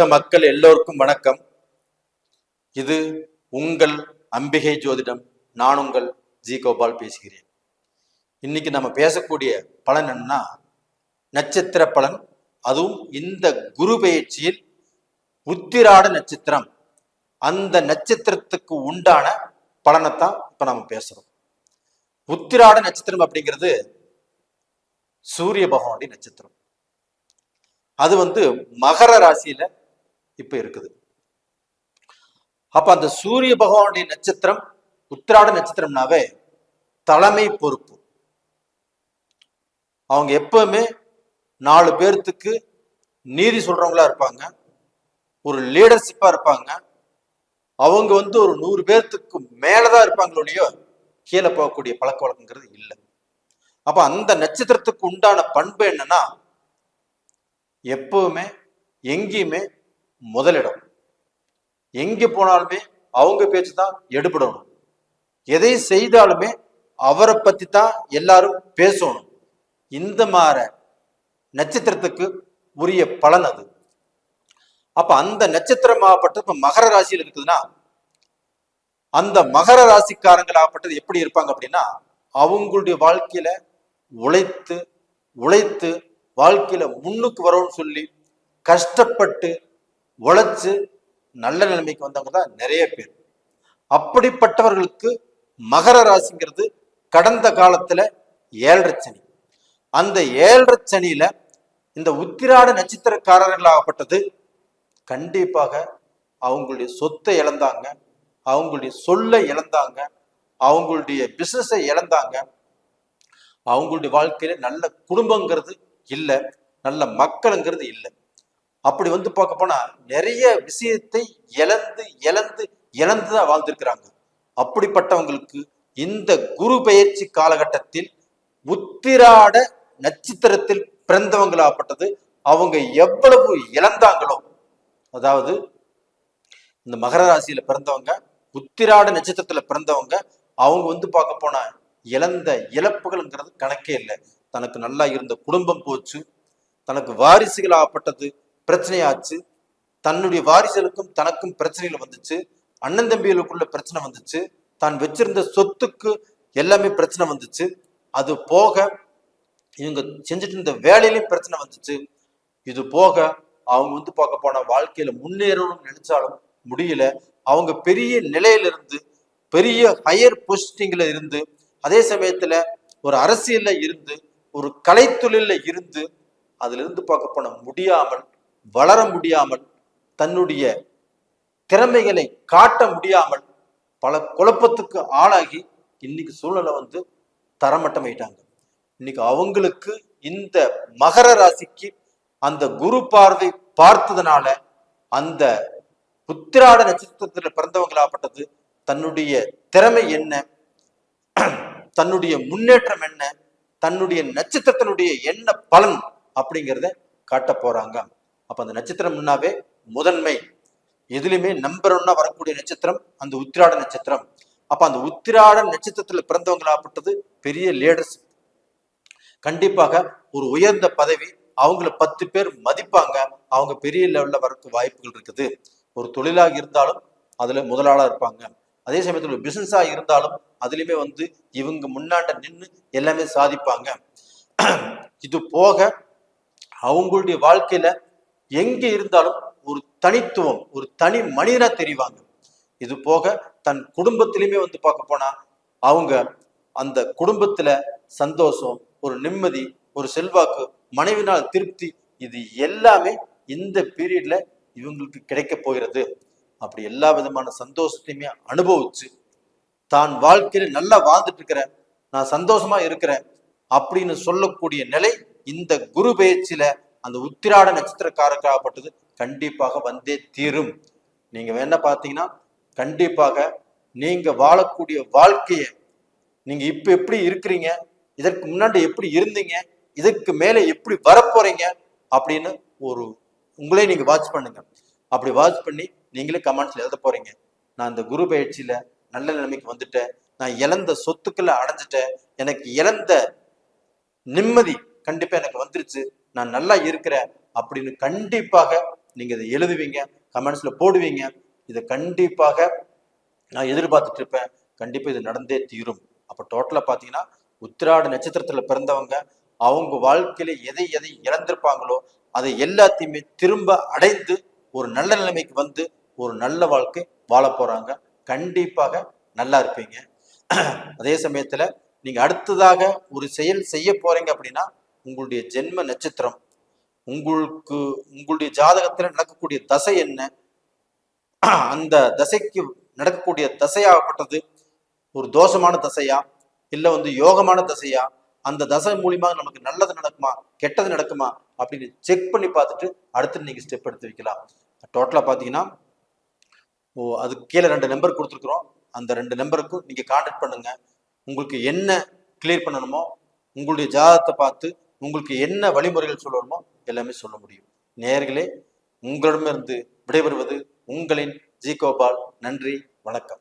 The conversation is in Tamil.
உலக மக்கள் எல்லோருக்கும் வணக்கம். இது உங்கள் அம்பிகை ஜோதிடம். நான் உங்கள் ஜி கோபால் பேசுகிறேன். இன்னைக்கு நம்ம பேசக்கூடிய பலன் என்னன்னா நட்சத்திர பலன். அதுவும் இந்த குரு பயிற்சியில் உத்திராட நட்சத்திரம். அந்த நட்சத்திரத்துக்கு உண்டான பலனைத்தான் இப்ப நம்ம பேசுறோம். உத்திராட நட்சத்திரம் அப்படிங்கிறது சூரிய பகவானுடைய நட்சத்திரம். அது வந்து மகர ராசியில இப்ப இருக்குது. அப்ப அந்த சூரிய பகவானுடைய நட்சத்திரம் உத்திராட நட்சத்திரம்னாவே தலைமை பொறுப்பு. அவங்க எப்பவுமே நாலு பேர்த்துக்கு நீதி சொல்றவங்களா இருப்பாங்க ஒரு லீடர்ஷிப்பா இருப்பாங்க. அவங்க வந்து ஒரு நூறு பேர்த்துக்கு மேலதான் இருப்பாங்களோடையோ கீழே போகக்கூடிய பழக்க வழக்கங்கிறது இல்லை. அப்ப அந்த நட்சத்திரத்துக்கு உண்டான பண்பு என்னன்னா எப்பவுமே எங்கேயுமே முதலிடம். எங்க போனாலுமே அவங்க பேச்சு தான் எடுபடணும். எதை செய்தாலுமே அவரை பத்தி தான் எல்லாரும் பேசணும். இந்த மாற நட்சத்திரத்துக்கு உரிய பலன் அது. அப்ப அந்த நட்சத்திரமாகப்பட்டது இப்ப மகர ராசியில் இருக்குதுன்னா அந்த மகர ராசிக்காரங்களாகப்பட்டது எப்படி இருப்பாங்க அப்படின்னா அவங்களுடைய வாழ்க்கையில உழைத்து உழைத்து வாழ்க்கையில முன்னுக்கு வரணும்னு சொல்லி கஷ்டப்பட்டு உழைச்சு நல்ல நிலைமைக்கு வந்தவங்க தான் நிறைய பேர். அப்படிப்பட்டவர்களுக்கு மகர ராசிங்கிறது கடந்த காலத்துல ஏழரை சனி. அந்த ஏழரை சனியில இந்த உத்திராட நட்சத்திரக்காரர்களாகப்பட்டது கண்டிப்பாக அவங்களுடைய சொத்தை இழந்தாங்க அவங்களுடைய சொல்லை இழந்தாங்க அவங்களுடைய பிசினஸை இழந்தாங்க. அவங்களுடைய வாழ்க்கையில நல்ல குடும்பங்கிறது இல்லை நல்ல மக்களுங்கிறது இல்லை. அப்படி வந்து பார்க்க போனா நிறைய விஷயத்தை இழந்து இழந்து இழந்துதான் வாழ்ந்திருக்கிறாங்க. அப்படிப்பட்டவங்களுக்கு இந்த குரு பெயர்ச்சி காலகட்டத்தில் உத்திராட நட்சத்திரத்தில் பிறந்தவங்களாகப்பட்டது அவங்க எவ்வளவு இழந்தாங்களோ அதாவது இந்த மகர ராசியில பிறந்தவங்க உத்திராட நட்சத்திரத்துல பிறந்தவங்க அவங்க வந்து பார்க்க போனா இழந்த இழப்புகள்ங்கிறது கணக்கே இல்லை. தனக்கு நல்லா இருந்த குடும்பம் போச்சு தனக்கு வாரிசுகள் ஆகப்பட்டது பிரச்சனையாச்சு. தன்னுடைய வாரிசுகளுக்கும் தனக்கும் பிரச்சனைகள் வந்துச்சு. அண்ணன் தம்பிகளுக்குள்ள பிரச்சனை வந்துச்சு. தான் வச்சிருந்த சொத்துக்கு எல்லாமே பிரச்சனை வந்துச்சு. அது போக இவங்க செஞ்சுட்டு இருந்த வேலையிலும் பிரச்சனை வந்துச்சு. இது போக அவங்க வந்து பார்க்க போன வாழ்க்கையில முன்னேறணும்னு நினைச்சாலும் முடியல. அவங்க பெரிய நிலையில இருந்து பெரிய ஹையர் போஸ்டிங்ல இருந்து அதே சமயத்துல ஒரு அரசியல்ல இருந்து ஒரு கலைத்தொழில இருந்து அதுல இருந்து பார்க்க போன முடியாமல் வளர முடியாமல் தன்னுடைய திறமைகளை காட்ட முடியாமல் பல குழப்பத்துக்கு ஆளாகி இன்னைக்கு சூழ்நிலை வந்து தரமட்டமாயிட்டாங்க. இன்னைக்கு அவங்களுக்கு இந்த மகர ராசிக்கு அந்த குரு பார்வை பார்த்ததுனால அந்த புத்திராட நட்சத்திரத்துல பிறந்தவங்களாப்பட்டது தன்னுடைய திறமை என்ன தன்னுடைய முன்னேற்றம் என்ன தன்னுடைய நட்சத்திரத்தினுடைய என்ன பலன் அப்படிங்கிறத காட்ட போறாங்க. அப்போ அந்த நட்சத்திரம் முன்னாவே முதன்மை. எதுலையுமே நம்பர் ஒன்னா வரக்கூடிய நட்சத்திரம் அந்த உத்திராட நட்சத்திரம். அப்ப அந்த உத்திராட நட்சத்திரத்துல பிறந்தவங்களாப்பட்டது பெரிய லேடர்ஸ் கண்டிப்பாக ஒரு உயர்ந்த பதவி அவங்கள பத்து பேர் மதிப்பாங்க. அவங்க பெரிய லெவல்ல வரக்கு வாய்ப்புகள் இருக்குது. ஒரு தொழிலாக இருந்தாலும் அதுல முதலாளா இருப்பாங்க. அதே சமயத்தில் ஒரு பிசினஸா இருந்தாலும் அதுலயுமே வந்து இவங்க முன்னாண்ட நின்று எல்லாமே சாதிப்பாங்க. இது போக அவங்களுடைய வாழ்க்கையில எங்க இருந்தாலும் ஒரு தனித்துவம் ஒரு தனி மனிதனா தெரிவாங்க. இது போக தன் குடும்பத்திலுமே வந்து பார்க்க போனா அவங்க அந்த குடும்பத்துல சந்தோஷம் ஒரு நிம்மதி ஒரு செல்வாக்கு மனைவினால் திருப்தி இது எல்லாமே இந்த பீரியட்ல இவங்களுக்கு கிடைக்க போகிறது. அப்படி எல்லா விதமான சந்தோஷத்தையுமே அனுபவிச்சு தான் வாழ்க்கையில நல்லா வாழ்ந்துட்டு இருக்கிறேன் நான் சந்தோஷமா இருக்கிறேன் அப்படின்னு சொல்லக்கூடிய நிலை இந்த குரு பயிற்சியில அந்த உத்திராட நட்சத்திரக்காரக்காகப்பட்டது கண்டிப்பாக வந்தே தீரும். நீங்க வேணா பாத்தீங்கன்னா கண்டிப்பாக நீங்க வாழக்கூடிய வாழ்க்கையை நீங்க இப்ப எப்படி இருக்கிறீங்க இதற்கு முன்னாடி எப்படி இருந்தீங்க இதுக்கு மேலே எப்படி வரப்போறீங்க அப்படின்னு ஒரு உங்களே நீங்க வாட்ச் பண்ணுங்க. அப்படி வாட்ச் பண்ணி நீங்களே கமெண்ட்ஸ்ல எழுத போறீங்க. நான் இந்த குரு பயிற்சியில நல்ல நிலைமைக்கு வந்துட்டேன். நான் இழந்த சொத்துக்களை அடைஞ்சிட்டேன். எனக்கு இழந்த நிம்மதி கண்டிப்பா எனக்கு வந்துருச்சு. நான் நல்லா இருக்கிறேன் அப்படின்னு கண்டிப்பாக நீங்க இதை எழுதுவீங்க கமெண்ட்ஸ்ல போடுவீங்க. இதை கண்டிப்பாக நான் எதிர்பார்த்துட்டு இருப்பேன். கண்டிப்பா இது நடந்தே தீரும். அப்ப டோட்டலா பாத்தீங்கன்னா உத்திராட நட்சத்திரத்துல பிறந்தவங்க அவங்க வாழ்க்கையில எதை எதை இழந்திருப்பாங்களோ அதை எல்லாத்தையுமே திரும்ப அடைந்து ஒரு நல்ல நிலைமைக்கு வந்து ஒரு நல்ல வாழ்க்கை வாழ போறாங்க. கண்டிப்பாக நல்லா இருப்பீங்க. அதே சமயத்துல நீங்க அடுத்ததாக ஒரு செயல் செய்ய போறீங்க அப்படின்னா உங்களுடைய ஜென்ம நட்சத்திரம் உங்களுக்கு உங்களுடைய ஜாதகத்தில் நடக்கக்கூடிய தசை என்ன? அந்த தசைக்கு நடக்கக்கூடிய தசையாகப்பட்டது ஒரு தோஷமான தசையா? இல்லை வந்து யோகமான தசையா? அந்த தசை மூலியமாக நமக்கு நல்லது நடக்குமா? கெட்டது நடக்குமா? அப்படின்னு செக் பண்ணி பார்த்துட்டு அடுத்து நீங்கள் ஸ்டெப் எடுத்து வைக்கலாம் டோட்டலாக பார்த்தீங்கன்னா ஓ அதுக்கு கீழே ரெண்டு நம்பர் கொடுத்துருக்குறோம். அந்த ரெண்டு நம்பருக்கும் நீங்கள் கான்டாக்ட் பண்ணுங்கள் உங்களுக்கு என்ன கிளியர் பண்ணணுமோ உங்களுடைய ஜாதகத்தை பார்த்து உங்களுக்கு என்ன வழிமுறைகள் சொல்லணுமோ எல்லாமே சொல்ல முடியும். நேர்களே உங்களிடமிருந்து விடைபெறுவது உங்களின் ஜி கோபால் நன்றி வணக்கம்.